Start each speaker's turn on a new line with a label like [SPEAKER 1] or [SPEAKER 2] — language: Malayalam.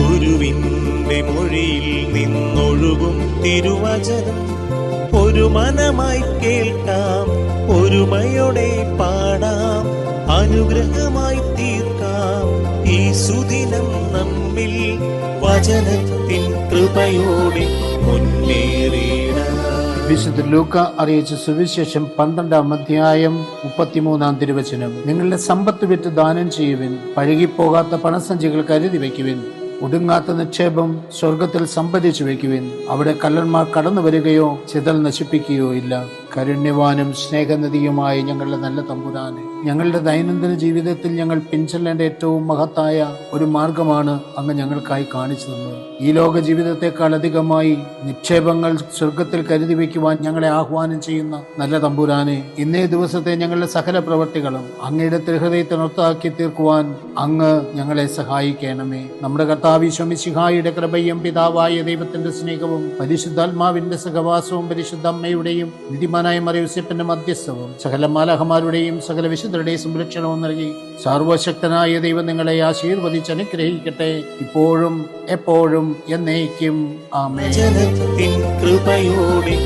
[SPEAKER 1] ഗുരുവിന്റെ മൊഴിയിൽ നിന്നൊഴുകും തിരുവചനം. ഒരു മനമായി കേൾക്കാം ഒരുമയോടെ പാടാം അനുഗ്രഹമായി തീർക്കാം. ഈ സുദിനം നമ്മിൽ വചനത്തിൻ കൃപയോടെ മുന്നേറിയിടാം
[SPEAKER 2] വിശുദ്ധ ലൂക്ക അറിയിച്ച സുവിശേഷം പന്ത്രണ്ടാം അധ്യായം മുപ്പത്തിമൂന്നാം തിരുവചനം. നിങ്ങളുടെ സമ്പത്ത് വിറ്റ് ദാനം ചെയ്യുവിൻ. പഴകിപ്പോകാത്ത പണസഞ്ചികൾ കരുതി വയ്ക്കുവിൻ. ഒടുങ്ങാത്ത നിക്ഷേപം സ്വർഗത്തിൽ സംഭരിച്ചു വയ്ക്കുവിൻ. അവിടെ കല്ലന്മാർ കടന്നു വരികയോ ചിതൽ നശിപ്പിക്കുകയോ ഇല്ല. കരുണ്യവാനും സ്നേഹനദിയുമായ ഞങ്ങളുടെ നല്ല തമ്പുരാന്. ഞങ്ങളുടെ ദൈനംദിന ജീവിതത്തിൽ ഞങ്ങൾ പിൻചെല്ലേണ്ട ഏറ്റവും മഹത്തായ ഒരു മാർഗമാണ് അങ്ങ് ഞങ്ങൾക്കായി കാണിച്ചു തന്നത്. ഈ ലോക ജീവിതത്തെക്കാൾ അധികമായി നിക്ഷേപങ്ങൾ സ്വർഗത്തിൽ കരുതി വയ്ക്കുവാൻ ഞങ്ങളെ ആഹ്വാനം ചെയ്യുന്ന നല്ല തമ്പുരാനെ ഇന്നേ ദിവസത്തെ ഞങ്ങളുടെ സകല പ്രവർത്തികളും അങ്ങയുടെ തിരുഹൃദയത്തിനൊത്താക്കി തീർക്കുവാൻ അങ്ങ് ഞങ്ങളെ സഹായിക്കണമേ. നമ്മുടെ കർത്താവ് ശമിശിഹായുടെ കൃപയും പിതാവായ ദൈവത്തിന്റെ സ്നേഹവും പരിശുദ്ധാത്മാവിന്റെ സഹവാസവും പരിശുദ്ധ അമ്മയുടെയും നിധിമാനായ മറിയൂസപ്പിന്റെ മധ്യസ്ഥവും സകല മാലഹമാരുടെയും സകല വിശുദ്ധരുടെയും സംരക്ഷണവും നൽകി സർവശക്തനായ ദൈവം നിങ്ങളെ ആശീർവദിച്ച് അനുഗ്രഹിക്കട്ടെ. ഇപ്പോഴും എപ്പോഴും എന്നേക്കും. ആമേ
[SPEAKER 1] കൃപയോടെ